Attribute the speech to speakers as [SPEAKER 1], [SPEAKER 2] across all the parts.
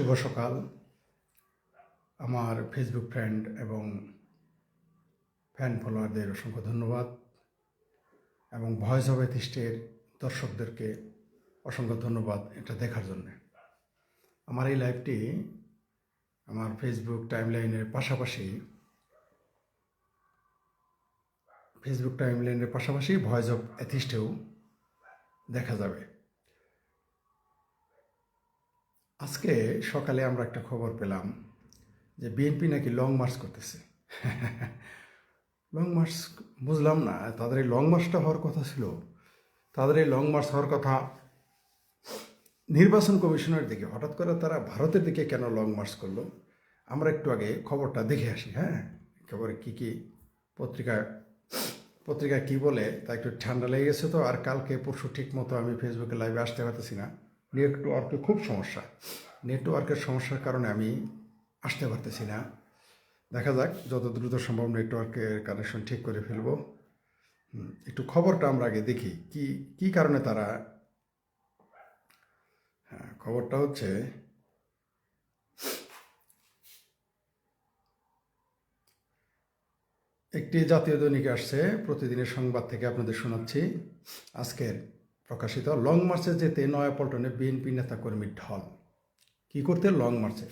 [SPEAKER 1] শুভ সকাল। আমার Facebook friend এবং ফ্যান ফলোয়ারদের অসংখ্য ধন্যবাদ এবং ভয়েস অফ এথিস্টের দর্শকদেরকে অসংখ্য ধন্যবাদ এটা দেখার জন্য। আমার এই লাইভটি আমার ফেসবুক টাইমলাইনের পাশাপাশি ফেসবুক টাইমলাইনের পাশাপাশি ভয়েস অফ এথিস্টেও দেখা যাবে। আজকে সকালে আমরা একটা খবর পেলাম যে বিএনপি নাকি লং মার্চ করতেছে। লং মার্চ বুঝলাম না, তাদের এই লং মার্চটা হওয়ার কথা ছিল। তাদের এই লং মার্চ হওয়ার কথা নির্বাচন কমিশনের দিকে, হঠাৎ করে তারা ভারতের দিকে কেন লং মার্চ করল? আমরা একটু আগে খবরটা দেখে আসি হ্যাঁ? খবরে কী কী পত্রিকা পত্রিকা কি বলে তা একটু ঠান্ডা লেগে গেছে তো, আর কালকে পরশু ঠিক মতো আমি ফেসবুকে লাইভে আসতে পারতেছি না। নেটওয়ার্কে খুব সমস্যা। নেটওয়ার্কের সমস্যার কারণে আমি আসতে পারতেছি না। দেখা যাক যত দ্রুত সম্ভব নেটওয়ার্কের কানেকশন ঠিক করে ফেলব। একটু খবরটা আমরা আগে দেখি। কি কি কারণে তারা হ্যাঁ খবরটা হচ্ছে একটি জাতীয় দৈনিক আসছে। প্রতিদিনের সংবাদ থেকে আপনাদের শোনাচ্ছি। আজকের প্রকাশিত লং মার্চে যেতে নয়াপল্টনে বিএনপি নেতাকর্মীর ঢল। কি করতে লং মার্চে?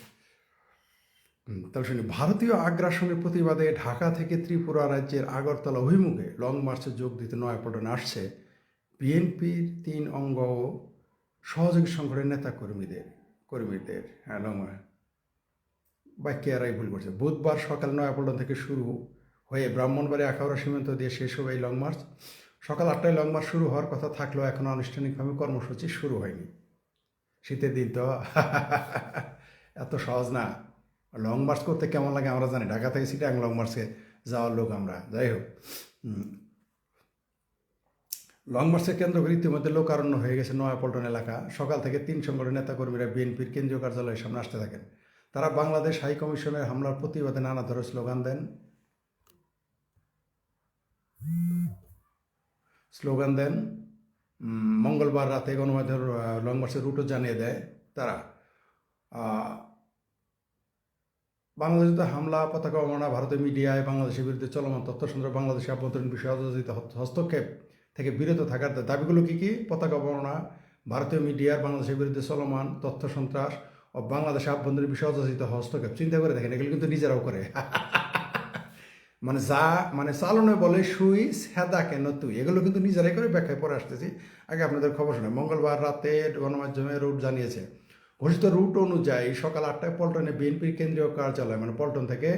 [SPEAKER 1] তাহলে শুনি, ভারতীয় আগ্রাসনের প্রতিবাদে ঢাকা থেকে ত্রিপুরা রাজ্যের আগরতলা অভিমুখে লং মার্চে যোগ দিতে নয়াপল্টনে আসছে বিএনপির তিন অঙ্গ ও সহযোগী সংগঠনের নেতা কর্মীদের। কর্মীদের হ্যাঁ লং মার্চ। বাক্যে এরাই ভুল করছে। বুধবার সকাল নয়াপল্টন থেকে শুরু হয়ে ব্রাহ্মণবাড়ি আখাউড়া সীমান্ত দিয়ে শেষ হবে এই লং মার্চ। সকাল আটটায় লং মার্চ শুরু হওয়ার কথা থাকলেও এখনও আনুষ্ঠানিকভাবে কর্মসূচি শুরু হয়নি। শীতের দিন তো, এত সহজ না। লং মার্চ করতে কেমন লাগে আমরা জানি, ঢাকা থেকে সিটাং লং মার্চে যাওয়ার লোক আমরা, যাই হোক। লং মার্চের কেন্দ্র করে ইতিমধ্যে লোকারণ্য হয়ে গেছে নয়াপল্টন এলাকা। সকাল থেকে তিন সংগঠনের নেতাকর্মীরা বিএনপির কেন্দ্রীয় কার্যালয়ের সামনে আসতে থাকেন। তারা বাংলাদেশ হাই কমিশনের হামলার প্রতিবাদে নানা ধরনের স্লোগান দেন। স্লোগান দেন। মঙ্গলবার রাতে গণমাধ্যমের লং মার্চের রুটও জানিয়ে দেয় তারা। বাংলাদেশে হামলা, পতাকা অবমাননা ভারতের মিডিয়ায় বাংলাদেশের বিরুদ্ধে চলমান তথ্য সংগ্রহ, বাংলাদেশের আভ্যন্তরীণ বিষয়ে অযোজিত হস্তক্ষেপ থেকে বিরত থাকার দাবিগুলো কী কী? পতাকা অবমাননা ভারতীয় মিডিয়ার বাংলাদেশের বিরুদ্ধে চলমান তথ্য সন্ত্রাস ও বাংলাদেশের আভ্যন্তরীণ বিষয়ে অযোজিত হস্তক্ষেপ। চিন্তা করে দেখেন, এগুলো কিন্তু নিজেরাও করে। মানে যা মানে চালনে বলে সুই সেদা কেন তুই? এগুলো কিন্তু নিজেরাই করে ব্যাখ্যায় পরে আসতেছি। আগে আপনাদের খবর শোনায় মঙ্গলবার রাতে গণমাধ্যমে রুট জানিয়েছে ঘোষিত রুট অনুযায়ী সকাল আটটায় পল্টনে বিএনপির কেন্দ্রীয় কার্যালয় মানে পল্টন থেকে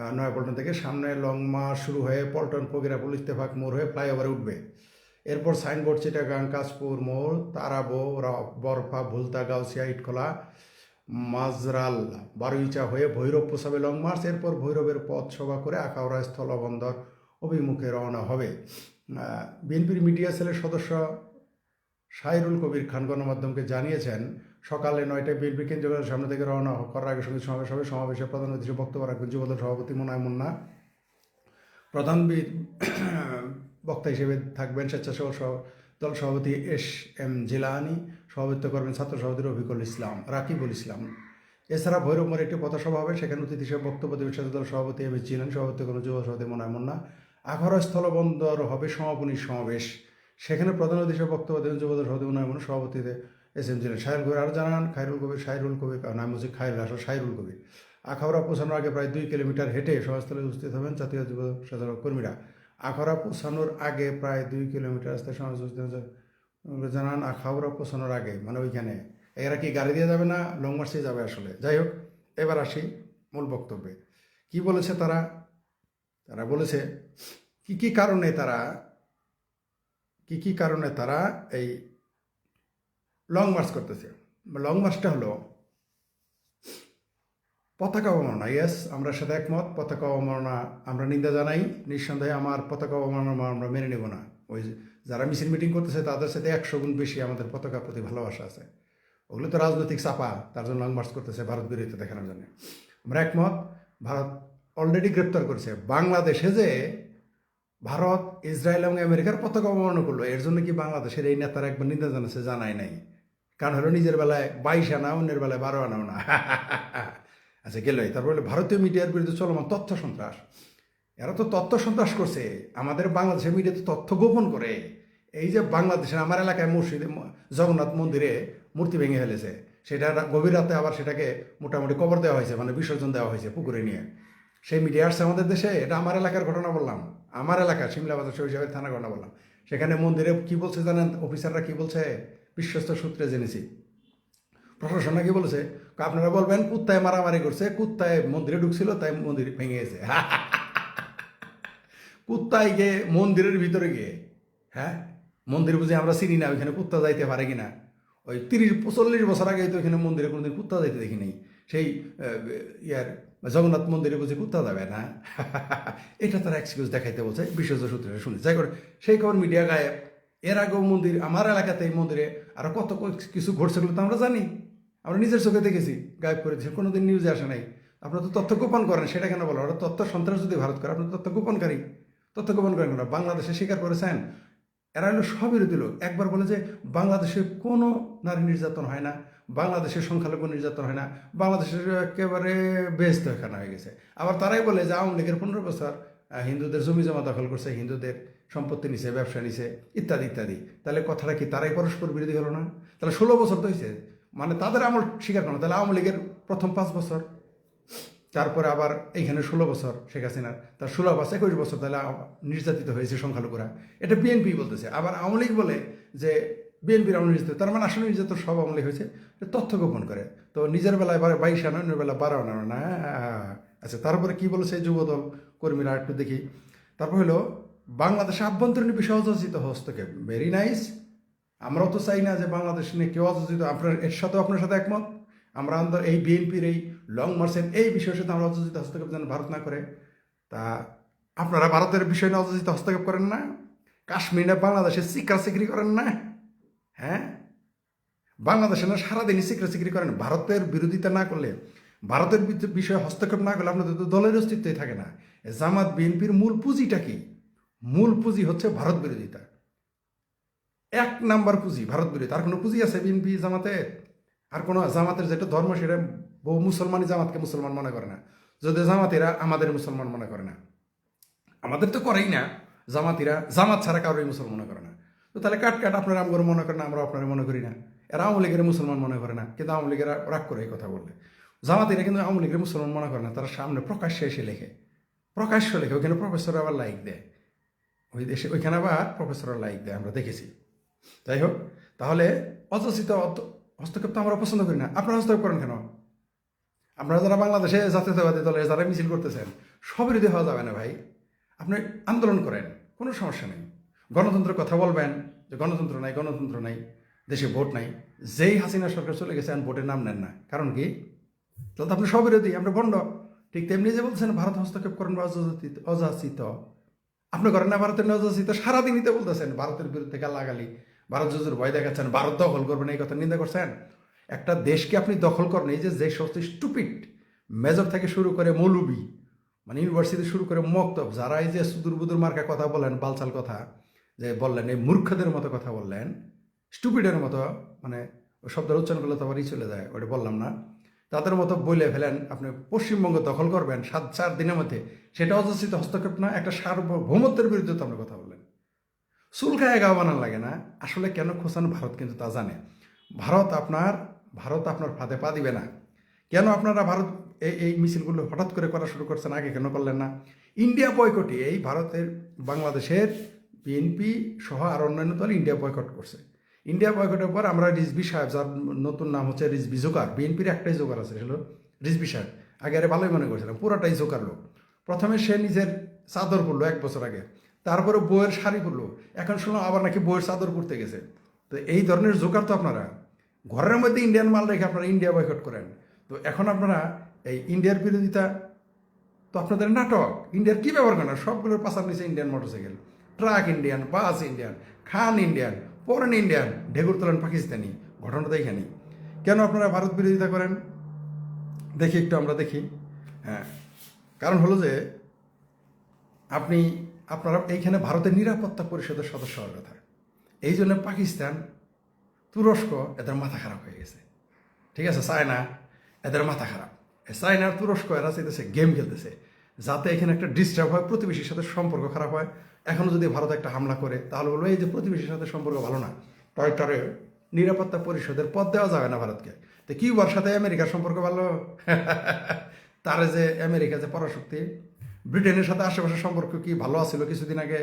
[SPEAKER 1] আহ, নয়াপল্টন থেকে সামনে লং মার্চ শুরু হয়ে পল্টন ফকিরাপুল ইত্তেফাক মোড় হয়ে ফ্লাইওভারে উঠবে। এরপর সাইনবোর্ড চিটাগাং কাশপুর মোড় তারাবো বরফা ভুলতা গাউসিয়া ইটখোলা মাজরাল বারুইচা হয়ে ভৈরব পোষাবে লং মার্চ, এরপর ভৈরবের পথ সভা করে আখাউড়া স্থলবন্দর অভিমুখে রওনা হবে। বিএনপির মিডিয়া সেলের সদস্য সাইরুল কবির খান গণমাধ্যমকে জানিয়েছেন, সকালে নয়টায় বিএনপি কেন্দ্রীয় সামনে থেকে রওনা করার আগে সঙ্গে সমাবেশ হবে। সমাবেশে প্রধান অতিথি বক্তব্য রাখবেন যুবদল সভাপতি মোনায় মুন্না। প্রধান বক্তা হিসেবে থাকবেন স্বেচ্ছাসেবক দল সভাপতি এস এম জিলানি। সভাপতিত্ব করবেন ছাত্র সভাপতি রফিকুল ইসলাম, রাকিবুল ইসলাম। এছাড়া ভৈরব মোড়ে একটি পথসভা হবে, সেখানে অতিথি হিসেবে বক্তব্য দেবেন স্বেচ্ছা দল সভাপতি এম জিলানি, সভাপতি করবেন যুব সভাপতি মোনায় মুন্না। আখাড়া স্থলবন্দর হবে সমাপনী সমাবেশ, সেখানে প্রধান অতিথি বক্তব্য দেবেন যুবদল সভাপতি মোনায় মুন্না সভাপতিতে এস এম জিলানি। সাইরুল কবির আরও জানান খাইরুল কবির সাইরুল কবির নাম হচ্ছে খাইরুল আসলে সাইরুল কবির। আখাউড়া পৌঁছানোর আগে প্রায় দুই কিলোমিটার হেঁটে সভাস্থলে উপস্থিত হবেন জাতীয় যুব সাধারণ কর্মীরা। আখাউড়া পৌঁছানোর আগে প্রায় দুই কিলোমিটার রাস্তায় সমাজ জানান আখাউড়া পৌঁছানোর আগে মানে ওইখানে। এরা কি গাড়ি দিয়ে যাবে না লং মার্চে যাবে আসলে? যাই হোক, এবার আসি মূল বক্তব্যে। কি বলেছে তারা? তারা বলেছে, কি কি কারণে তারা, কি কি কারণে তারা এই লং মার্চ করতেছে? লং মার্চটা হলো, পতাকা অবমাননা ইয়েস আমরা সাথে একমত, পতাকা অবমাননা আমরা নিন্দা জানাই। নিঃসন্দেহে আমার পতাকা অবমাননা আমরা মেনে নেব না। ওই যারা মিছিল মিটিং করতেছে, তাদের সাথে একশো গুণ বেশি আমাদের পতাকার প্রতি ভালোবাসা আছে। ওগুলো তো রাজনৈতিক চাপা, তার জন্য লং মার্চ করতেছে ভারত বিরোধিতা দেখানোর জন্য। আমরা একমত, ভারত অলরেডি গ্রেপ্তার করেছে। বাংলাদেশে যে ভারত, ইসরায়েল এবং আমেরিকার পতাকা অবমাননা করল, এর জন্য কি বাংলাদেশের এই নেতারা একবার নিন্দা জানাচ্ছে? জানাই নাই। কারণ হলো নিজের বেলায় বাইশ আনা, অন্যের বেলায় বারো আনাও না। আচ্ছা গেলই তারপরে ভারতীয় মিডিয়ার বিরুদ্ধে চলমান তথ্য সন্ত্রাস। এরা তো তথ্য সন্ত্রাস করছে। আমাদের বাংলাদেশের মিডিয়াতে তথ্য গোপন করে। এই যে বাংলাদেশের আমার এলাকায় মসজিদে জগন্নাথ মন্দিরে মূর্তি ভেঙে ফেলেছে। সেটা গভীর রাতে আবার সেটাকে মোটামুটি কবর দেওয়া হয়েছে মানে বিসর্জন দেওয়া হয়েছে পুকুরে নিয়ে। সেই মিডিয়া আসছে আমাদের দেশে, এটা আমার এলাকার ঘটনা বললাম। আমার এলাকা সিমলা বাজার শৈশবের থানা ঘটনা বললাম। সেখানে মন্দিরে কি বলছে জানেন? অফিসাররা কি বলছে? বিশ্বস্ত সূত্রে জেনেছি। প্রশাসন কি বলেছে? আপনারা বলবেন, কুত্তায় মারামারি করছে, কুত্তায় মন্দিরে ঢুকছিল, তাই মন্দির ভেঙে গেছে। কুত্তায় গিয়ে মন্দিরের ভিতরে গিয়ে হ্যাঁ? মন্দির বুঝে আমরা চিনি না, ওইখানে কুত্তা যাইতে পারে কিনা? ওই তিরিশ, চল্লিশ বছর আগে তো এখানে মন্দিরে কোনোদিন কুত্তা যাইতে দেখি নাই। সেই ইয়ার জগন্নাথ মন্দিরে বুঝে কুত্তা যাবে না? এটা তার এক্সকিউজ দেখাইতে বলছে বিশ্বস্ত সূত্রে শুনে। যাই করে সেই খবর মিডিয়া গায়েব এর আগেও মন্দির, আমার এলাকাতে এই মন্দিরে আরও কত কিছু ঘটছে তো আমরা জানি। আমরা নিজের চোখে দেখেছি, গায়েব করে দিয়েছি কোনোদিন নিউজে আসে নাই। আপনারা তো তথ্য গোপন করেন, সেটা কেন বলো? ওরা তথ্য সন্ত্রাস যদি ভারত করে আপনার তথ্য গোপনকারী। তথ্য গোপন করেন না। বাংলাদেশে স্বীকার করেছেন। এরা হলো সবিরোধী লোক। একবার বলে যে, বাংলাদেশে কোনো নারী নির্যাতন হয় না, বাংলাদেশের সংখ্যালঘু নির্যাতন হয় না, বাংলাদেশের একেবারে বেস্ত এখানে হয়ে গেছে। আবার তারাই বলে যে, আওয়ামী লীগের পনেরো বছর হিন্দুদের জমি জমা দখল করছে, হিন্দুদের সম্পত্তি নিছে, ব্যবসা নিছে, ইত্যাদি ইত্যাদি। তাহলে কথাটা কি তারাই পরস্পর বিরোধী হলো না? তাহলে ষোলো বছর তো হয়েছে মানে তাদের আমল স্বীকার করো তাহলে আওয়ামী লীগের প্রথম পাঁচ বছর তারপরে আবার এইখানে ষোলো বছর শেখ হাসিনার। তার ষোলো পাঁচ একুশ বছর তাহলে নির্যাতিত হয়েছে সংখ্যালঘুরা। এটা বিএনপি বলতেছে। আবার আওয়ামী লীগ বলে যে বিএনপির আওয়ামী নির্যাতিত, তার মানে আসলে নির্যাতন সব আওয়ামী লীগ হয়েছে তথ্য গোপন করে। তো নিজের বেলায় এবার বাইশ আনো, অন্যের বেলা বারো আনো। না আচ্ছা তারপরে কি বলেছে যুবদল কর্মীরা একটু দেখি। তারপর হলো, বাংলাদেশে আভ্যন্তরীণ বিষয় অযাচিত হস্তক্ষেপ। ভেরি নাইস আমরাও তো চাই না যে বাংলাদেশ নিয়ে কেউ অযাচিত আপনার এর সাথেও আপনার সাথে একমত। আমরা আমাদের এই বিএনপির এই লং মার্চের এই বিষয়ের সাথে আমরা অযাচিত হস্তক্ষেপ যেন ভারত না করে, তা আপনারা ভারতের বিষয় নিয়ে অযাচিত হস্তক্ষেপ করেন না? কাশ্মীরে বাংলাদেশে সিকরা সিকরি করেন না? হ্যাঁ? বাংলাদেশে না সারাদিনই সিকরা সিকরি করেন। ভারতের বিরোধিতা না করলে, ভারতের বিষয়ে হস্তক্ষেপ না করলে আপনাদের তো দলের অস্তিত্বই থাকে না। জামাত বিএনপির মূল পুঁজিটা কি? মূল পুঁজি হচ্ছে ভারত বিরোধিতা। এক নাম্বার পুঁজি ভারত বিরোধী আর কোনো পুঁজি আছে বিএনপি জামাতের? আর কোনো জামাতের যেটা ধর্ম, সেটা বহু মুসলমানই জামাতকে মুসলমান মনে করে না। যদি জামাতিরা আমাদের মুসলমান মনে করে না। আমাদের তো করেই না। জামাতিরা, জামাত ছাড়া কারোরই মুসলমান মনে করে না। তো তাহলে কাট কাট আপনারা আমগর মনে না, আমরা আপনারা মনে করি না। এরা আওয়ামী লীগের মুসলমান মনে করে না, কিন্তু আওয়ামী লীগেরা রাগ করে এই কথা বললে। জামাতিরা কিন্তু আওয়ামী লীগের মুসলমান মনে করে না, তারা সামনে প্রকাশ্যে এসে লেখে। প্রকাশ্য লেখে ওইখানে প্রফেসর আবার লাইক দেয়। ওই দেশে, ওইখানে আবার প্রফেসররা লাইক দেয়, আমরা দেখেছি। যাই হোক, তাহলে অযাচিত হস্তক্ষেপ তো আমরা পছন্দ করি না। আপনারা হস্তক্ষেপ করেন কেন? আপনারা যারা বাংলাদেশে জাতীয়তাবাদী দলে যারা মিছিল করতেছেন সবিরোধী হওয়া যাবে না ভাই, আপনি আন্দোলন করেন, কোনো সমস্যা নেই। গণতন্ত্রের কথা বলবেন যে গণতন্ত্র নাই গণতন্ত্র নাই, দেশে ভোট নাই। যেই হাসিনা সরকার চলে গেছে, আর ভোটের নাম নেন না। কারণ কি? তাহলে তো আপনি সবিরোধী আপনি বন্ড। ঠিক তেমনি যে বলছেন, ভারত হস্তক্ষেপ করেন অযাচিত অযাচিত। আপনি করেন না ভারতের অযাচিত? সারাদিনই তো বলতেছেন, ভারতের বিরুদ্ধে গালাগালি। ভারত যুদ্ধের ভয় দেখাচ্ছেন, ভারত দখল করবেন, এই কথা নিন্দা করছেন। একটা দেশকে আপনি দখল করেন, এই যে যে সমস্ত স্টুপিড মেজর থেকে শুরু করে মৌলবি মানে ইউনিভার্সিটি শুরু করে মক্তব, যারা এই যে সুদূর বুদুর মার্কা কথা বলেন বালচাল কথা, যে বললেন, এই মূর্খদের মতো কথা বললেন স্টুপিডের মতো মানে শব্দের উচ্চারণ করলে তো আবার চলে যায়, ওটা বললাম না। তাদের মতো বলে ফেলেন, আপনি পশ্চিমবঙ্গ দখল করবেন, সাত, চার দিনের মধ্যে। সেটা অযাচিত হস্তক্ষেপ না, একটা সার্বভৌমত্বের বিরুদ্ধে তো আপনি কথা বললেন চুলকায় গাও বানান লাগে না। আসলে কেন খোঁচান ভারত কিন্তু তা জানে। ভারত আপনার ভারত আপনার ফাঁদে পা দিবে না। কেন আপনারা ভারত, এই এই মিছিলগুলো হঠাৎ করে করা শুরু করছেন, আগে কেন করলেন না? ইন্ডিয়া বয়কটি এই ভারতের, বাংলাদেশের বিএনপি সহ আর অন্যান্য দল ইন্ডিয়া বয়কট করছে। ইন্ডিয়া বয়কটের পর আমরা রিজবি সাহেব, যার নতুন নাম হচ্ছে রিজবি জোকার বিএনপির একটাই জোকার আছে হলো রিজবি সাহেব। আগে আরে ভালোই মনে করছিলাম, পুরোটাই জোকার লোক। প্রথমে সে নিজের চাদর পরলো এক বছর আগে। তারপরে বইয়ের শাড়ি পরলো এখন শুনলাম আবার নাকি বইয়ের চাদর পরতে গেছে। তো এই ধরনের জোকার তো আপনারা। ঘরের মধ্যে ইন্ডিয়ান মাল রেখে আপনারা ইন্ডিয়া বয়কট করেন। তো এখন আপনারা এই ইন্ডিয়ার বিরোধিতা, তো আপনাদের নাটক ইন্ডিয়ার কী ব্যবহার করেন সবগুলোর পাশার নিচে Indian motorcycle truck Indian bus Indian খান ইন্ডিয়ান পরেন ইন্ডিয়ান ঢেকুর তোলেন পাকিস্তানি। ঘটনাটা এখানেই। কেন আপনারা ভারত বিরোধিতা করেন? দেখি একটু আমরা দেখি। হ্যাঁ। কারণ হলো যে, আপনি আপনারা এইখানে ভারতের নিরাপত্তা পরিষদের সদস্য হওয়ার কথা। এই জন্য পাকিস্তান, তুরস্ক এদের মাথা খারাপ হয়ে গেছে। ঠিক আছে, চায়না এদের মাথা খারাপ। এ চায়নার তুরস্ক এরা চাইতেছে গেম খেলতেছে। যাতে এখানে একটা ডিস্টার্ব হয়, প্রতিবেশীর সাথে সম্পর্ক খারাপ হয়। এখনও যদি ভারত একটা হামলা করে, তাহলে বলব, এই যে প্রতিবেশীর সাথে সম্পর্ক ভালো না। টয়টারে নিরাপত্তা পরিষদের পদ দেওয়া যাবে না ভারতকে। তো কিউবার সাথে আমেরিকার সম্পর্ক ভালো? তারে যে আমেরিকা যে পরাশক্তি ব্রিটেনের সাথে আশেপাশের সম্পর্ক কি ভালো আছিল? কিছুদিন আগে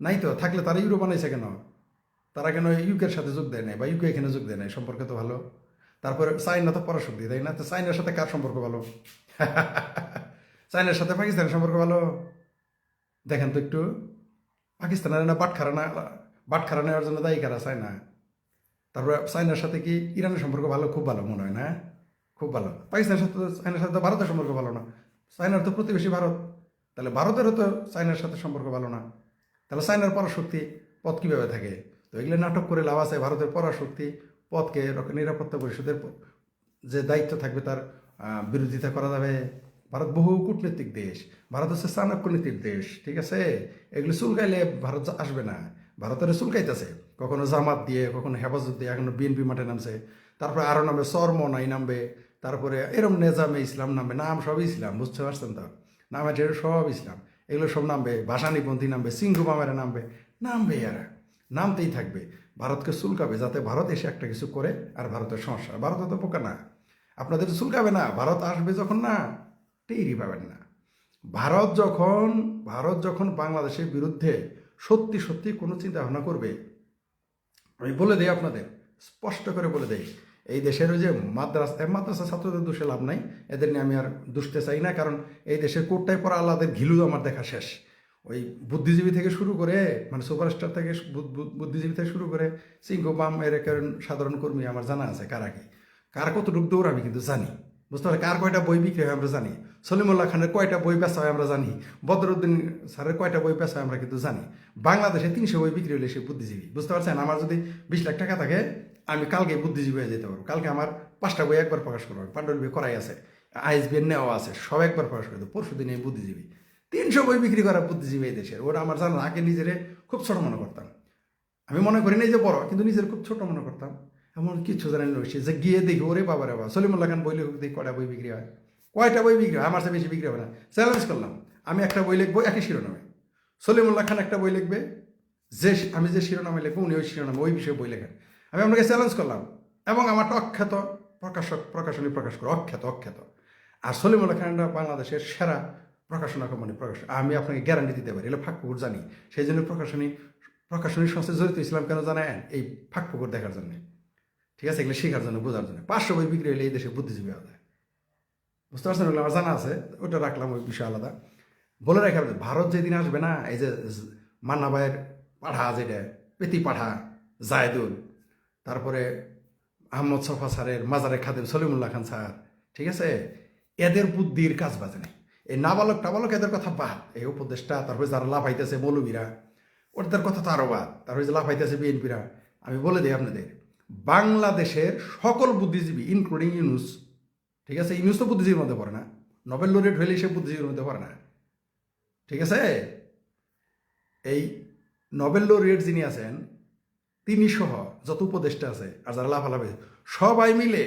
[SPEAKER 1] নাই তো? থাকলে তারা ইউরো বানাইছে কেন? তারা কেন ইউকের সাথে যোগ দেয় নাই? বা ইউকে এখানে যোগ দেয় নাই? সম্পর্ক তো ভালো। তারপরে চাইনা তো পরাশক্তি, তাই না? তো চাইনার সাথে কার সম্পর্ক ভালো? চাইনার সাথে পাকিস্তানের সম্পর্ক ভালো? দেখেন তো একটু। পাকিস্তানের না বাটখারা না বাটখারা নেওয়ার জন্য দায়ী কারা চায়না? তারপরে চাইনার সাথে কি ইরানের সম্পর্ক ভালো? খুব ভালো মনে হয় না? খুব ভালো। পাকিস্তানের সাথে চাইনার সাথে ভারতের সম্পর্ক ভালো না। চায়নার তো প্রতিবেশী ভারত। তাহলে ভারতেরও তো চায়নার সাথে সম্পর্ক ভালো না। তাহলে চায়নার পরাশক্তি পথ কীভাবে থাকে? তো এগুলো নাটক করে লাভ আছে ভারতের পরাশক্তি পথকে নিরাপত্তা পরিষদের যে দায়িত্ব থাকবে তার বিরোধিতা করা যাবে। ভারত বহু কূটনৈতিক দেশ। ভারত হচ্ছে চাণক্যনীতির দেশ, ঠিক আছে? এগুলো চুলকাইলে ভারত আসবে না। ভারতের চুলকাইতেছে। কখনো জামাত দিয়ে, কখনো হেফাজত দিয়ে, এখনও বিএনপি মাঠে নামছে। তারপরে আরও নামবে চরমনাই নামবে। তারপরে এরম নেজামে ইসলাম নামবে নাম সব ইসলাম, বুঝতে পারছেন তো? নামে ঢের সব ইসলাম। এগুলো সব নামবে, ভাষানিপন্থী নামবে, সিংহু মামেরা নামবে নামবে এরা নামতেই থাকবে। ভারতকে চুলকাবে যাতে ভারত এসে একটা কিছু করে আর ভারতের সমস্যা। ভারত তো পোকা না। আপনাদের চুলকাবে না, ভারত আসবে যখন না, টেরই পাবেন না। ভারত যখন ভারত যখন বাংলাদেশের বিরুদ্ধে সত্যি সত্যি কোনো চিন্তা ভাবনা করবে, আমি বলে দিই আপনাদের, স্পষ্ট করে বলে দেই এই দেশের ওই যে মাদ্রাসা মাদ্রাসা ছাত্রদের দোষে লাভ নাই। এদের নিয়ে আমি আর দুষতে চাই না, কারণ এই দেশের কোটটায় পড়া আল্লাদের ঘিলু আমার দেখা শেষ। ওই বুদ্ধিজীবী থেকে শুরু করে মানে সুপারস্টার থেকে বুদ্ধিজীবী থেকে শুরু করে সিংহ বাম, এর সাধারণ কর্মী আমার জানা আছে কার আগে। কার কতটুক দৌড় আমি কিন্তু জানি। বুঝতে পারলে কার কয়টা বই বিক্রি হয় আমরা জানি। সলিমুল্লাহ খানের কয়টা বই বেচা হয় আমরা জানি। বদরুদ্দিন স্যারের কয়টা বই বেচা হয় আমরা কিন্তু জানি। বাংলাদেশে তিনশো বই বিক্রি হলে সে বুদ্ধিজীবী। বুঝতে পারছেন? আমার যদি বিশ লাখ টাকা থাকে আমি কালকে বুদ্ধিজীবী হয়ে যেতে পারব। কালকে আমার পাঁচটা বই একবার প্রকাশ করব। পাণ্ডুলিপি করাই আছে আইএসবিএন নেওয়া আছে, সব একবার প্রকাশ করে দেবো। পরশু দিনে বুদ্ধিজীবী। তিনশো বই বিক্রি করা বুদ্ধিজীবী এই দেশের। ওরা আমার জানা, আগে নিজেরে খুব ছোট মনে করতাম। আমি মনে করি নাই যে বড়, কিন্তু নিজের খুব ছোট মনে করতাম। এমন কিছু জানেন রয়েছে যে গিয়ে দেখি, ওরে বাবারে বাবা, সলিমুল্লাহ খান বই দেখি কয়টা বই বিক্রি হয়। কয়টা বই বিক্রি হয়? আমার চেয়ে বেশি বিক্রি হবে না। চ্যালেঞ্জ করলাম, আমি একটা বই লিখব একই শিরোনামে। সলিমুল্লাহ খান একটা বই লিখবে, যে, আমি যে শিরোনামে লিখব, উনি ওই শিরোনামে ওই বিষয়ে বই লেখেন। আমি আপনাকে চ্যালেঞ্জ করলাম। এবং আমারটা অখ্যাত প্রকাশক, প্রকাশনী প্রকাশ করে, অখ্যাত অখ্যাত। আর সলিমুল্লাহ খানটা বাংলাদেশের সেরা প্রকাশনা কোম্পানি প্রকাশ আমি আপনাকে গ্যারান্টি দিতে পারি এগুলো ফাঁকপুকুর জানি। সেই জন্য প্রকাশনী প্রকাশনী সংস্থায় জড়িত ইসলাম কেন জানেন এই ফাঁকপুকুর দেখার জন্য। ঠিক আছে? এগুলো শেখার জন্য, বোঝার জন্য। পাঁচশো বই বিক্রি হলে এই দেশে বুদ্ধিজীবী হবে বুঝতে পারছেন ওগুলো আমার জানা আছে? ওটা রাখলাম, ওই বিষয় আলাদা। বলে রাখা ভারত যেদিন আসবে না, এই যে মান্না ভাইয়ের পাঠা যেটা, পেতি পাঠা, জায়দুল তারপরে আহমদ সফা স্যারের মাজারে খাদেম সলিমুল্লাহ খান স্যার, ঠিক আছে? এদের বুদ্ধির কাজ বাজে নাই এই নাবালক টাবালক এদের কথা বাদ। এই উপদেশটা তারপরে যারা লাফাইতেছে মৌলবীরা, ওদের কথা তো আরও বাদ। তারপরে যে লাফাইতেছে বিএনপিরা। আমি বলে দিই আপনাদের, বাংলাদেশের সকল বুদ্ধিজীবী ইনক্লুডিং ইউনুস, ঠিক আছে? ইউনুস তো বুদ্ধিজীবীর মধ্যে পড়ে না। নোবেল লোরেট হইলে সে বুদ্ধিজীবীর মধ্যে পড়ে না। ঠিক আছে? এই নোবেল লোরেট যিনি আছেন তিনি সহ যত উপদেষ্টা আছে আর যারা লাফালাফি সবাই মিলে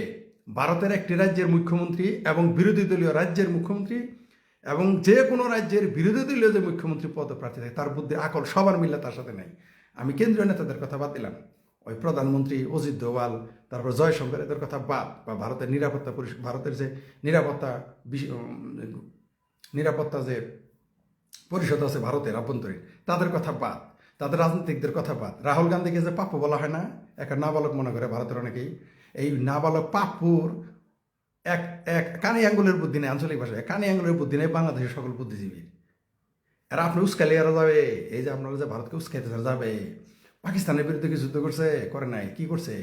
[SPEAKER 1] ভারতের একটি রাজ্যের মুখ্যমন্ত্রী এবং বিরোধী দলীয় রাজ্যের মুখ্যমন্ত্রী এবং যে কোনো রাজ্যের বিরোধী দলীয় যে মুখ্যমন্ত্রী পদপ্রার্থী থাকে, তার বুদ্ধি, আকল সবার মিলে তার সাথে নেই। আমি কেন্দ্রীয় নেতাদের কথা বাদ দিলাম। ওই প্রধানমন্ত্রী অজিত দোভাল, তারপর জয়শঙ্কর, এদের কথা বাদ বা ভারতের নিরাপত্তা পরিষদ ভারতের যে নিরাপত্তা নিরাপত্তা যে পরিষদ আছে ভারতের অভ্যন্তরীণ তাদের কথা বাদ। তাদের রাজনীতিকদের কথা বাদ। রাহুল গান্ধীকে যে পাপ্পু বলা হয় না একটা নাবালক মনে করে ভারতের অনেকেই। এই নাবালক পাপ্পুর এক এক কানি আঙ্গুলের বুদ্ধি নেই, আঞ্চলিক ভাষায়। কানি আঙ্গুলের বুদ্ধি নেই, বাংলাদেশের সকল বুদ্ধিজীবীর আর আপনি উস্কালে যাবে। এই যে আপনারা যে ভারতকে উস্কাইতে যাবে, পাকিস্তানের বিরুদ্ধে কি যুদ্ধ করছে, করে নাই, কি করছে?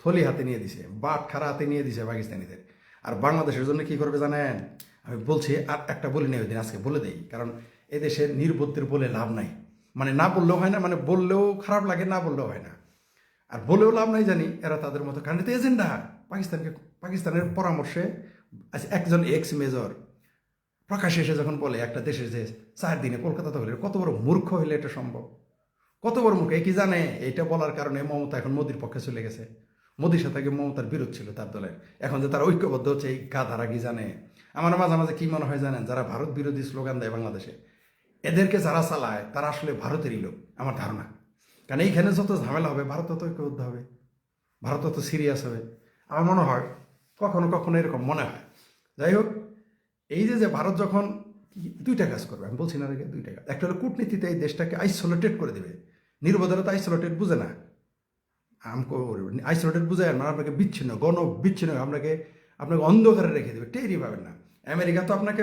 [SPEAKER 1] থলি হাতে নিয়ে দিছে, বাট খারা হাতে নিয়ে দিছে পাকিস্তানিদের। আর বাংলাদেশের জন্য কি করবে জানেন? আমি বলছি আর একটা বলি নেই ওই দিন, আজকে বলে দেই। কারণ এদেশের নির্বুদ্ধির বলে লাভ নাই। মানে না বললেও হয় না মানে বললেও খারাপ লাগে, না বললেও হয় না। আর বলেও লাভ নাই জানি, এরা তাদের মতো এতে এজেন্ডা পাকিস্তানকে, পাকিস্তানের পরামর্শে একজন এক্স মেজর প্রকাশ্যে এসে যখন বলে, একটা দেশের যে চার দিনে কলকাতা হলে কত বড় মূর্খ হইলে এটা সম্ভব? কত বড় মুখে কি জানে? এটা বলার কারণে মমতা এখন মোদির পক্ষে চলে গেছে। মোদির সাথে আগে মমতার বিরোধ ছিল তার দলের। এখন যে তারা ঐক্যবদ্ধ হচ্ছে, এই গাধারা কি জানে? আমার মাঝে মাঝে কি মনে হয় জানেন, যারা ভারত বিরোধী স্লোগান দেয় বাংলাদেশে এদেরকে যারা চালায়, তারা আসলে ভারতেরই লোক, আমার ধারণা। কারণ এইখানে যত ঝামেলা হবে, ভারত তত ঐক্যবদ্ধ হবে। ভারত তত সিরিয়াস হবে। আমার মনে হয়, কখনো কখনো এরকম মনে হয়। যাই হোক, এই যে যে ভারত যখন দুইটা কাজ করবে, আমি বলছি না দুইটা কাজ। একটা হলো কূটনীতিতে এই দেশটাকে আইসোলেটেড করে দেবে। নির্বোধেরা তো আইসোলেটেড বুঝে না। আমকো আইসোলেটেড বুঝায় না আপনাকে বিচ্ছিন্ন গণ বিচ্ছিন্ন আপনাকে আপনাকে অন্ধকারে রেখে দেবে। টেরই পাবেন না। আমেরিকা তো আপনাকে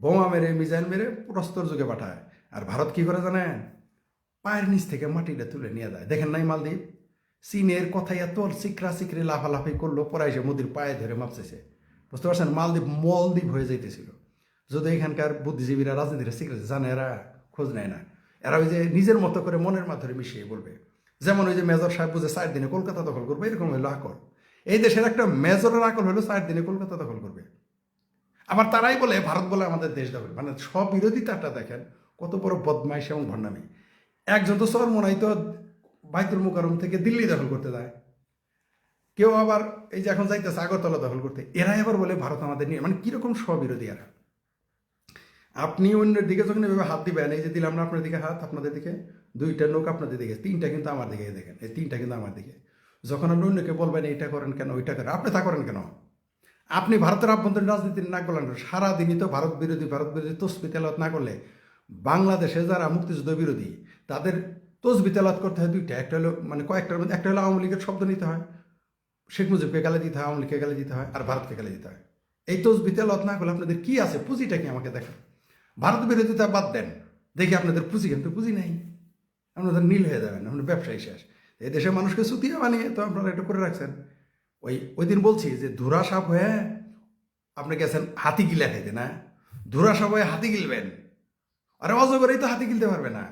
[SPEAKER 1] বোমা মেরে, মিসাইল মেরে প্রস্তর যুগে পাঠায়। আর ভারত কি করে জানেন? পায়ের নিচ থেকে মাটিটা তুলে নিয়ে যায়। দেখেন নাই মালদ্বীপ? চীনের কথাই এত সিকরা সিকরি লাফালাফি করল পরে এসে মোদির পায়ে ধরে মাপতেছে বুঝতে পারছেন? মালদ্বীপ মলদ্বীপ হয়ে যাইতেছিল। যদি এখানকার বুদ্ধিজীবীরা, রাজনীতিরা সিক্রেট জানে, এরা খোঁজ নেয় না। এরা ওই যে নিজের মতো করে মনের মাধ্যমে মিশিয়ে বলবে। যেমন ওই যে মেজর সাহেব বুঝে চার দিনে কলকাতা দখল করবে, এরকম হলো আকল। এই দেশের একটা মেজরের আকল হলো চার দিনে কলকাতা দখল করবে। আবার তারাই বলে ভারত বলে আমাদের দেশ দখল মানে সব বিরোধিতাটা দেখেন, কত বড় বদমাইশ এবং ভণ্ডামি। একজন তো সরমনাই তো বাইতুল মুকারম থেকে দিল্লি দখল করতে যায়। কেউ আবার এই যে এখন যাইতেছে আগরতলা দখল করতে, এরাই আবার বলে ভারত আমাদের নিয়ে মানে কীরকম স্ববিরোধী এরা। আপনি অন্যের দিকে যখন এভাবে হাত দিবেন, এই যে দিলাম না আপনার দিকে হাত, আপনাদের দিকে, দুইটা লোক আপনাদের দিকে, তিনটা কিন্তু আমার দিকে দেখেন, এই তিনটা কিন্তু আমার দিকে। যখন আপনি অন্যকে বলবেন, এইটা করেন কেন, ওইটা করেন, আপনি তা করেন কেন? আপনি ভারতের আভ্যন্তরীণ রাজনীতি না করলেন সারাদিনই তো ভারত বিরোধী ভারত বিরোধী তসবি তেলাওয়াত না করলে বাংলাদেশে যারা মুক্তিযুদ্ধ বিরোধী, তাদের তসবি তেলাওয়াত করতে হয় দুইটা। একটা হলো মানে কয়েকটার মধ্যে, একটা হলো আওয়ামী লীগের শব্দ নিতে হয়, শেখ মুজিবকে গালে দিতে হয়, আওয়ামী লীগকে গালে দিতে হয়, আর ভারতকে গালে দিতে হয়। এই তসবি তেলাওয়াত না করলে আপনাদের কী আছে? পুঁজিটা কি আমাকে দেখেন। ভারত বিরোধিতা বাদ দেন, দেখি আপনাদের পুঁজি, কিন্তু পুঁজি নেই। আপনাদের নীল হয়ে যাবেন আপনার ব্যবসায়ী শেষ। এই দেশের মানুষকে সুতিয়ে বানিয়ে তো আপনারা এটা করে রাখছেন। ওই ওই দিন বলছি যে ধুরা সাপ হয়ে আপনি গেছেন হাতি গিলা খাইতে, না? ধুরা সাপ হয়ে হাতি গিলবেন। আরে অজগরেই তো হাতি গিলতে পারবে না।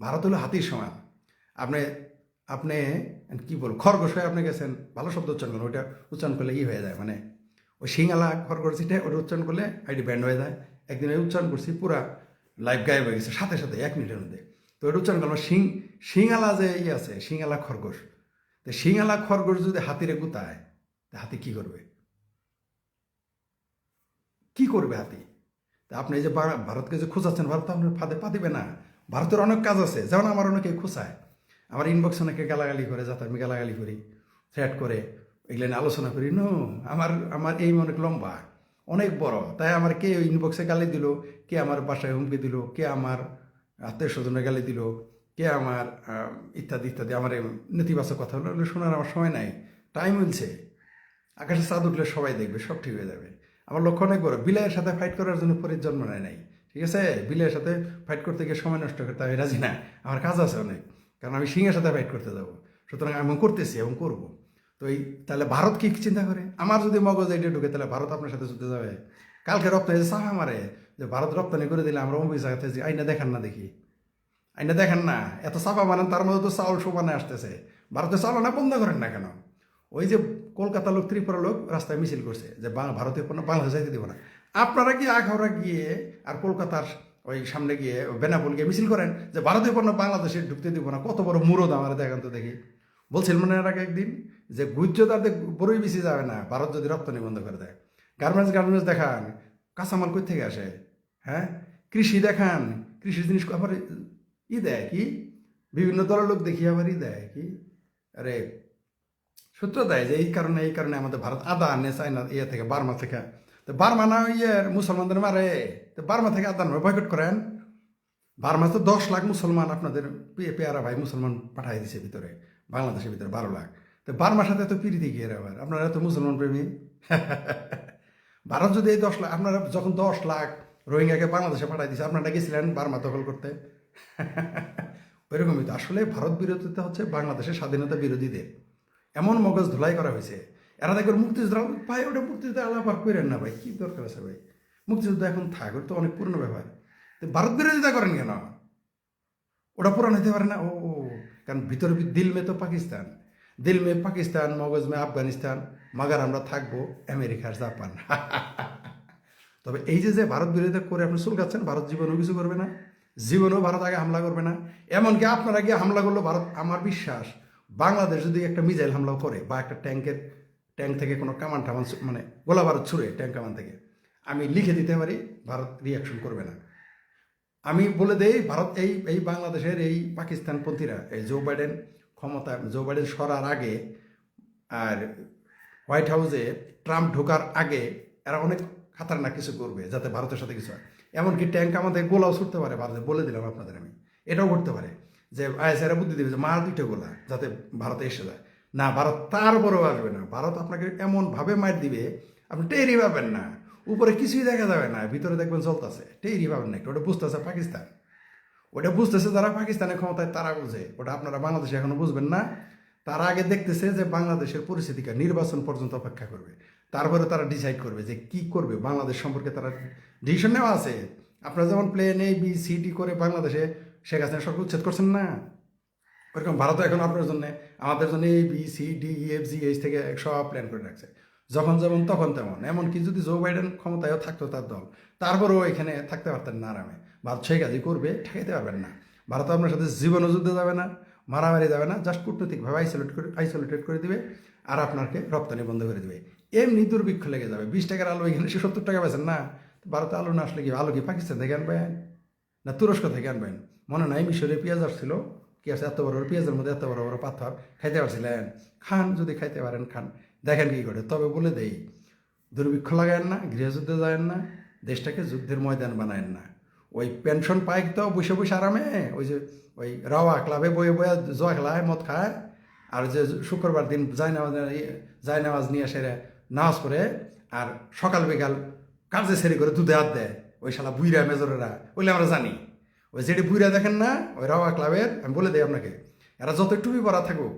[SPEAKER 1] ভারত হলো হাতির সমান। আপনি আপনি, কি বল খরগোশ হয়ে আপনি গেছেন, ভালো শব্দ উচ্চারণ করেন ওইটা উচ্চারণ করলে ই হয়ে যায় মানে ওই সিঙ্গালা খরগোশ যেটা, ওটা উচ্চারণ করলে আইডি ব্যান্ড হয়ে যায়। একদিন আমি উচ্চারণ করছি, পুরা লাইফ গায়েব হয়ে গেছে, সাথে সাথে, এক মিনিটের মধ্যে। তো ওটা উচ্চারণ করলাম, সিং সিঙ্গালা যে ইয়ে আছে সিঙ্গালা খরগোশ তো সিংহালা খরগোশ যদি হাতিরে গুতায়, তা হাতি কি করবে? কি করবে হাতি? তা আপনি যে ভারতকে যে খোঁজাচ্ছেন, ভারত আপনার ফাঁদে পা দিবে না। ভারতের অনেক কাজ আছে। যেমন আমার অনেকে খোঁচায় আমার ইনবক্স অনেকে গালাগালি করে, যাতে আমি গালাগালি করি থ্রেট করে। এগুলো নিয়ে আলোচনা করি। নো, আমার আমার এই অনেক লম্বা, অনেক বড়। তাই আমার কে ইনবক্সে গালি দিল, কে আমার বাসায় হুমকি দিল, কে আমার আত্মীয় স্বজনে গালি দিল কে আমার ইত্যাদি ইত্যাদি। আমার নেতিবাচক কথা হলো শোনার আমার সময় নাই। টাইম মিলছে। আকাশে চাঁদ উঠলে সবাই দেখবে, সব ঠিক হয়ে যাবে। আমার লক্ষ্য অনেক বড়। বিলাইয়ের সাথে ফাইট করার জন্য পরের জন্ম নেয় নাই। ঠিক আছে? বিলাইয়ের সাথে ফাইট করতে গিয়ে সময় নষ্ট করতে আমি রাজি না। আমার কাজ আছে অনেক। কারণ আমি সিংহের সাথে ফাইট করতে যাব। সুতরাং আমি করতেছি এবং করব। তো এই, তাহলে ভারত কি চিন্তা করে? আমার যদি মগজ এটা ঢুকে, তাহলে ভারত আপনার সাথে যুদ্ধে যাবে? কালকে রপ্তানি চাহা মারে, যে ভারত রপ্তানি করে দিলে আমরা অম্বি জায়গাতে যে আইনা দেখান না দেখি। আইনা দেখেন না, এত চাপা মানেন তার মধ্যে তো চাউল সমানে আসতেছে। ভারতে চালানো বন্ধ করেন না কেন? ওই যে কলকাতা লোক, ত্রিপুরা লোক রাস্তায় মিছিল করছে যে ভারতীয় পণ্য বাংলাদেশ যাইতে দিব না। আপনারা কি আখাউড়া গিয়ে আর কলকাতার ওই সামনে গিয়ে বেনাপুল গিয়ে মিছিল করেন যে ভারতীয় পণ্য বাংলাদেশে ঢুকতে দিব না? কত বড় মুরদ আমার দেখান তো দেখি। বলছিল মনে আগে একদিন যে গুজ্জতার বড়ই বেশি যাবে না, ভারত যদি রপ্তানি বন্ধ করে দেয়। গার্মেন্টস গার্মেন্টস দেখান, কাঁচামাল কই থেকে আসে? হ্যাঁ? কৃষি দেখান কৃষি জিনিস আবার ই দেয় কি? বিভিন্ন দলের লোক দেখি আবার ই দেয় কি? আরে, সূত্র দেয় যে এই কারণে এই কারণে আমাদের ভারত, আদা আনে চায়না ইয়ে থেকে বার্মা থেকে। তো বার্মা না ইয়ের মুসলমানদের মারে, তো বার্মা থেকে আদা নয় বয়কট করেন। বার্মা তো দশ লাখ মুসলমান আপনাদের পেয়ারা ভাই মুসলমান পাঠাই দিছে ভিতরে, বাংলাদেশের ভিতরে বারো লাখ। তো বার্মার সাথে তো পিড়িতে গিয়ে আবার, আপনারা তো মুসলমান প্রেমী। ভারত যদি এই দশ লাখ, আপনারা যখন দশ লাখ রোহিঙ্গাকে বাংলাদেশে পাঠাই দিছে, আপনারা গেছিলেন বার্মা দখল করতে? ওইরকমই তো। আসলে ভারত বিরোধিতা হচ্ছে বাংলাদেশের স্বাধীনতা বিরোধীদের। এমন মগজ ধুলাই করা হয়েছে। এরা দেখবেন মুক্তিযুদ্ধ ভাই ওটা মুক্তিযুদ্ধ আলাপ আর করেন না ভাই, কি দরকার আছে ভাই? মুক্তিযুদ্ধ এখন থাক, ওটা তো অনেক পুরনো ব্যাপার। তো ভারত বিরোধিতা করেন কেন? ওটা পুরান হতে পারে না? ও, কারণ ভিতরে দিল মে তো পাকিস্তান। দিল মে পাকিস্তান, মগজ মে আফগানিস্তান, মাগার আমরা থাকব আমেরিকার জাপান। তবে এই যে যে ভারত বিরোধিতা করে আপনি চুল খাচ্ছেন ভারত জীবনেও কিছু করবে না। জীবনেও ভারত আগে হামলা করবে না। এমনকি আপনারা গিয়ে হামলা করল ভারত, আমার বিশ্বাস, বাংলাদেশ যদি একটা মিসাইল হামলাও করে বা একটা ট্যাঙ্কের ট্যাঙ্ক থেকে কোনো কামান টামান মানে গোলা ভারত ছুড়ে ট্যাঙ্ক কামান থেকে, আমি লিখে দিতে পারি, ভারত রিয়াকশন করবে না। আমি বলে দেই, ভারত এই এই বাংলাদেশের এই পাকিস্তানপন্থীরা, এই জো বাইডেন ক্ষমতা জো বাইডেন সরার আগে আর হোয়াইট হাউসে ট্রাম্প ঢোকার আগে এরা অনেক খাতারনাক কিছু করবে, যাতে ভারতের সাথে কিছু হয়। এমনকি ট্যাঙ্ক আমাদের গোলাও ছুটতে পারে ভারতে বলে দিলাম আপনাদের আমি। এটাও করতে পারে যে আইএসআইরা বুদ্ধি দেবে যে মার দুইটা গোলা যাতে ভারতে এসে যায়। না, ভারত তার উপরেও আসবে না। ভারত আপনাকে এমনভাবে মার দিবে, আপনি টেরই পাবেন না। উপরে কিছুই দেখা যাবে না, ভিতরে দেখবেন চলতেছে। টেরই পাবেন না ওটা বুঝতেছে পাকিস্তান। ওটা বুঝতেছে যারা পাকিস্তানের ক্ষমতায়, তারা বুঝে। ওটা আপনারা বাংলাদেশে এখনও বুঝবেন না। তারা আগে দেখতেছে যে বাংলাদেশের পরিস্থিতিকে নির্বাচন পর্যন্ত অপেক্ষা করবে। তারপরে তারা ডিসাইড করবে যে কি করবে। বাংলাদেশ সম্পর্কে তারা ডিসিশন নেওয়া আছে। আপনারা যেমন plan A B C D করে বাংলাদেশে শেখ হাসিনা সরকার উচ্ছেদ করছেন না? ওরকম ভারত এখন আপনার জন্য, আমাদের জন্য A B C D E F G H থেকে সব প্ল্যান করে রাখছে। যখন যেমন তখন তেমন। এমনকি যদি জো বাইডেন ক্ষমতায়ও থাকতো তার দল, তারপরেও এখানে থাকতে পারতেন না আরামে। ভারত সেই কাজই করবে, ঠেকাইতে পারবেন না। ভারত আপনার সাথে জীবনও যুদ্ধে যাবে না, মারামারি যাবে না জাস্ট কূটনৈতিকভাবে আইসোলেট করে আইসোলেটেড করে দিবে আর আপনাকে রপ্তানি বন্ধ করে দিবে। এমনি দুর্ভিক্ষ লেগে যাবে। বিশ টাকার আলু এখানে সে সত্তর টাকা বেছেন না। ভারতে আলু না আসলে কি আলু কি? পাকিস্তান থেকে আনবেন না তুরস্ক থেকে আনবেন মনে নাই মিশরে পেঁয়াজ আসছিল। কি আছে? এত বড় পেঁয়াজের মধ্যে এত বড় বড় পাথর খাইতে পারছিলেন? খান যদি খাইতে পারেন, খান। দেখেন কি করে তবে বলে দেই, দুর্ভিক্ষ লাগায়েন না, গৃহযুদ্ধে যায়েন না, দেশটাকে যুদ্ধের ময়দান বানায়েন না। ওই পেনশন পাই তো বসে বসে আরামে। ওই যে, ওই রাওয়া ক্লাবে বয়ে বয়ে জয় খেলায়, মদ খায়। আর যে শুক্রবার দিন যায় নামাজ যায় নামাজ নিয়ে সেরে নামাজ পড়ে, আর সকাল বিকাল কাজে সেরে করে দুধে হাত দেয়। ওই শালা বুইরা মেজরেরা। ওইলে আমরা জানি, ওই যেটি বুইরা দেখেন না, ওই রাওয়া ক্লাবের, আমি বলে দিই আপনাকে, এরা যত টুপি পরা থাকুক,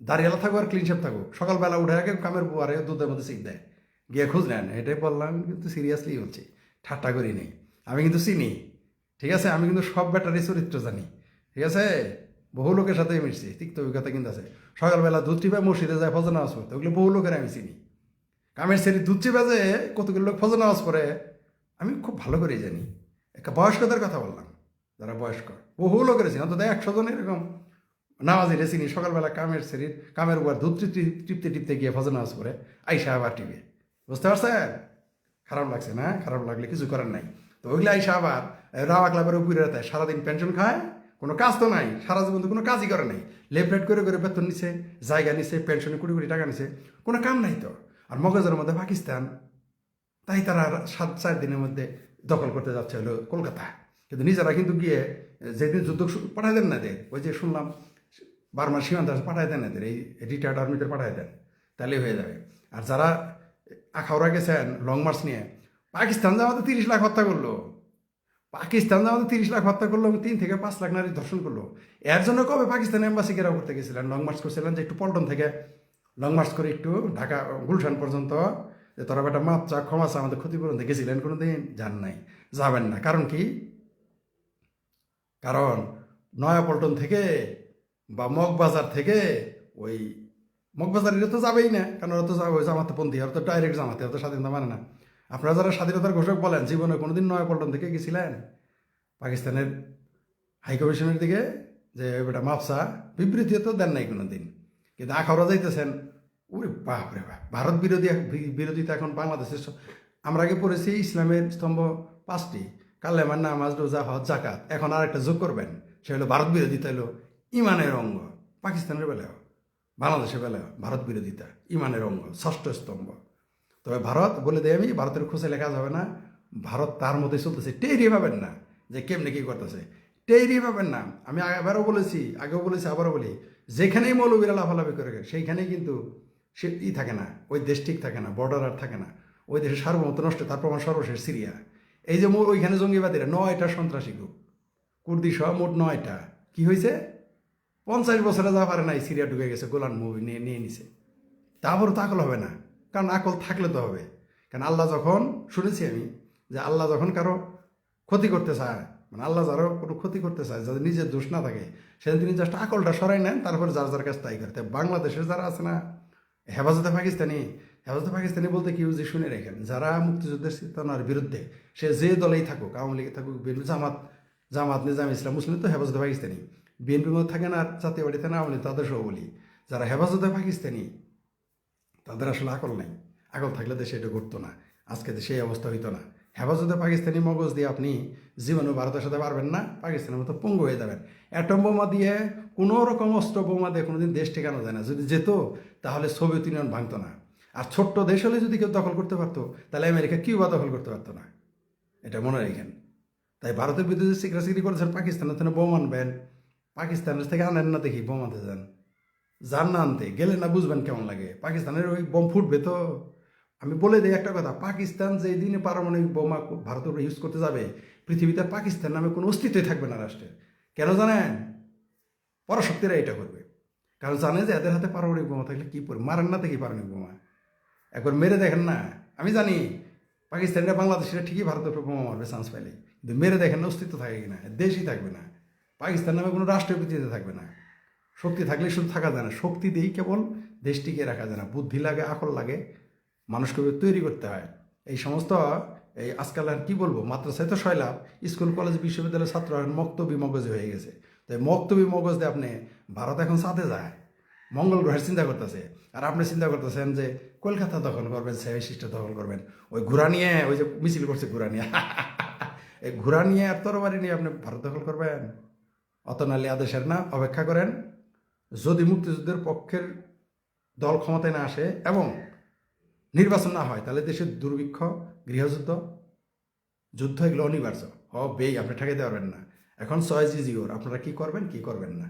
[SPEAKER 1] দাঁড়িয়ালা থাকুক আর ক্লিন শেপ থাকুক, সকালবেলা উঠে আগে কামের বুয়ারে দুধের মধ্যে শিখ দেয়। গিয়ে খোঁজ নেন, এটাই বললাম কিন্তু সিরিয়াসলি বলছি, ঠাট্টা করি নেই। আমি কিন্তু চিনি, ঠিক আছে? আমি কিন্তু সব ব্যাটারি চরিত্র জানি, ঠিক আছে? বহু লোকের সাথে মিশছি, তিক্ত অভিজ্ঞতা কিন্তু আছে। সকালবেলা দুধ টিপে মসজিদে যায় নামাজ পড়তে, ওগুলো বহু লোকের আমি চিনি। কামের সেরি দুধ চিপে যে কতগুলো লোক ফজর নামাজ পড়ে, আমি খুব ভালো করেই জানি। একটা বয়স্কদের কথা বললাম, যারা বয়স্ক। বহু লোকের চিনি অন্তত একশো জন এরকম নামাজি চিনি সকালবেলা কামের শরীর কামের উপর টিপতে টিপতে টিপতে গিয়ে ফজর নামাজ পড়ে আইসা আবার টিপে। বুঝতে পারছেন? খারাপ লাগছে না? খারাপ লাগলে কিছু করার নাই। তো ওইগুলো আইসা আবার রাওয়া ক্লাবের উপরে রাতে সারাদিন পেনশন খায়, কোনো কাজ তো নাই, সারা জীবন তো কোনো কাজই করে নাই। লেফট রাইট করে করে বেতন নিছে, জায়গা নিছে পেনশনে কোটি কোটি টাকা নিছে, কোনো কাম নাই তো। আর মগজের মধ্যে পাকিস্তান, তাই তারা সাত, চার দিনের মধ্যে দখল করতে যাচ্ছে হলো কলকাতা। কিন্তু নিজেরা কিন্তু গিয়ে, যেদিন যুদ্ধ পাঠাই দেন না এদের ওই যে শুনলাম, বার্মার সীমান্ত পাঠাই দেন এদের এই রিটায়ার্ড আর্মিদের পাঠাই দেন তাহলে হয়ে যাবে। আর যারা আখাউড়া গেছেন লং মার্চ নিয়ে, পাকিস্তান যাওয়াতে তিরিশ লাখ হত্যা করল, পাকিস্তান যাওয়াতে তিরিশ লাখ হত্যা করল এবং তিন থেকে পাঁচ লাখ নারী ধর্ষণ করল, এর জন্য কবে পাকিস্তান এম্বাসি ঘেরাও করতে গেছিলেন লং মার্চ করছিলেন যে একটু পল্টন থেকে লং মার্চ করে একটু ঢাকা, গুলশান পর্যন্ত, যে তোরা বেটা মাপ চা ক্ষমা চা আমাদের ক্ষতিপূরণ গেছিলেন কোনো দিন যান নাই। যাবেন না। কারণ কি? কারণ নয়াপল্টন থেকে বা মগবাজার থেকে ওই মগবাজারের তো যাবেই না। কারণ ওরা তো যাবে ওই জামাতপন্থী, ওরা তো ডাইরেক্ট জামাতে, ওরা তো স্বাধীনতা মানে না। আপনারা যারা স্বাধীনতার ঘোষক বলেন, জীবনে কোনোদিন নয়াপল্টন থেকে গেছিলেন? পাকিস্তানের হাইকমিশনের দিকে যে বেটা মাপসা বিবৃতিও তো দেন নাই কোনো দিন কিন্তু আখাওড়া যাইতেছেন। ওরে বাপ রে বাপ। ভারত বিরোধী বিরোধিতা এখন বাংলাদেশের আমরা আগে পড়েছি ইসলামের স্তম্ভ পাঁচটি। কালেমার নামাজ, রোজা, হজ জাকাত এখন আর একটা যোগ করবেন সে হলো ভারত বিরোধিতা হলো ইমানের অঙ্গ। পাকিস্তানের বেলায় বাংলাদেশের বেলায় ভারত বিরোধিতা, ইমানের অঙ্গ, ষষ্ঠ স্তম্ভ। তবে ভারত, বলে দেয় আমি, ভারতের খোঁজে লেখা যাবে না। ভারত তার মধ্যে চলতেছে টেরি পাবেন না যে কেমনে কি করতেছে। টেরি পাবেন না। আমি আবারও বলেছি, আগেও বলেছি, আবারও বলি, যেখানেই মৌলবীরা লাফালাফি করে, সেইখানেই কিন্তু সে ই থাকে না, ওই দেশ ঠিক থাকে না বর্ডার আর থাকে না। ওই দেশের সার্বভৌমত্ব নষ্ট, তার প্রমাণ সর্বশেষ সিরিয়া। এই যে মোর ওইখানে জঙ্গিবাদীরা নয়টা সন্ত্রাসী গ্রুপ কুর্দি সহ মোট নয়টা। কি হয়েছে পঞ্চাশ বছরে যা পারে নাই, সিরিয়া ঢুকে গেছে, গোলান মুভি নিয়ে নিয়ে নিছে। তারপরও তো আকল হবে না। কারণ আকল থাকলে তো হবে। কারণ আল্লাহ যখন শুনেছি আমি যে আল্লাহ যখন কারও ক্ষতি করতে চায় মানে আল্লাহ যারও কোনো ক্ষতি করতে চায় যাদের নিজের দোষ না থাকে, সেদিন তিনি জাস্ট আকলটা সরাই নেন, তারপর যার যার কাছে তাই করতে বাংলাদেশের যারা আছে না হেফাজতে পাকিস্তানি হেফাজতে পাকিস্তানি বলতে কি যে শুনে রেখেন? যারা মুক্তিযুদ্ধের চেতনার বিরুদ্ধে, সে যে দলেই থাকুক, আওয়ামী লীগে থাকুক, বিএনপি, জামাত জামাত, নিজাম ইসলাম, মুসলিম তো হেফাজতে পাকিস্তানি। বিএনপির মধ্যে থাকেন আর জাতীয় বাড়িতে না বলি তাদের সহ বলি। যারা হেফাজতে পাকিস্তানি, তাদের আসলে আকল নাই। আকল থাকলে দেশে এটা ঘটতো না। আজকে দেশে এই অবস্থা হইতো না। হেফাজতে পাকিস্তানি মগজ দিয়ে আপনি জীবনে ভারতের সাথে পারবেন না, পাকিস্তানের মতো পঙ্গু হয়ে যাবেন। অ্যাটম বোমা দিয়ে কোনো রকম অস্ত্র বোমা দিয়ে কোনোদিন দেশ ঠেকানো যায় না। যদি যেত, তাহলে সোভিয়েত ইউনিয়ন ভাঙতো না। আর ছোট্ট দেশ হলে যদি কেউ দখল করতে পারতো, তাহলে আমেরিকা কিউবা দখল করতে পারতো না। এটা মনে রাখেন। তাই ভারতের বিরুদ্ধে সিকরাসিরি করেছেন পাকিস্তানের থেকে বোম আনবেন। পাকিস্তানের থেকে আনেন না দেখি, বোম আনতে যান। যান না আনতে, গেলে না বুঝবেন কেমন লাগে। পাকিস্তানের ওই বোম ফুটবে তো। আমি বলে দিই একটা কথা, পাকিস্তান যেই দিনে পারমাণবিক বোমা ভারতের উপরে ইউজ করতে যাবে, পৃথিবীতে পাকিস্তান নামে কোনো অস্তিত্বই থাকবে না রাষ্ট্রের। কেন জানেন? পরাশক্তিরা এটা করবে। কারণ জানে যে এদের হাতে পারমাণবিক বোমা থাকলে কী পড়ে মারেন না দেখি পারমাণবিক বোমা। একবার মেরে দেখেন না। আমি জানি পাকিস্তানিরা বাংলাদেশিরা ঠিকই ভারতের উপর বোমা মারবে চান্স পাইলে কিন্তু মেরে দেখেন না অস্তিত্ব থাকে কিনা, দেশই থাকবে না। পাকিস্তান নামে কোনো রাষ্ট্রের পৃথিবীতে থাকবে না। শক্তি থাকলে শুধু থাকা যায় না। শক্তি দিয়েই কেবল দেশটিকে রাখা যায় না। বুদ্ধি লাগে আকল লাগে, মানুষকে তৈরি করতে হয়। এই সমস্ত, এই আজকাল আর কি বলব? মাদ্রাসায় তো শৈলাভ স্কুল, কলেজ, বিশ্ববিদ্যালয়ের ছাত্র আর মক্তবি মগজে হয়ে গেছে। তাই মক্তবি মগজ দিয়ে আপনি ভারত এখন সাথে যায়। মঙ্গল গ্রহের চিন্তা করতেছে। আর আপনি চিন্তা করতেছেন যে, কলকাতা দখল করবেন সেভেন সিস্টার দখল করবেন। ওই ঘোড়া নিয়ে, ওই যে মিছিল করছে ঘোড়া নিয়ে। এই ঘোড়া নিয়ে আর তরবারি নিয়ে আপনি ভারত দখল করবেন? অতনালী আদেশের না, অপেক্ষা করেন। যদি মুক্তিযুদ্ধের পক্ষের দল ক্ষমতায় না আসে এবং নির্বাচন না হয়, তাহলে দেশের দুর্ভিক্ষ, গৃহযুদ্ধ, যুদ্ধ এগুলো অনিবার্য। হবেই, আপনি ঠেকাইতে পারবেন না। এখন চয়েস ইজ ইউর আপনারা কি করবেন কি করবেন না?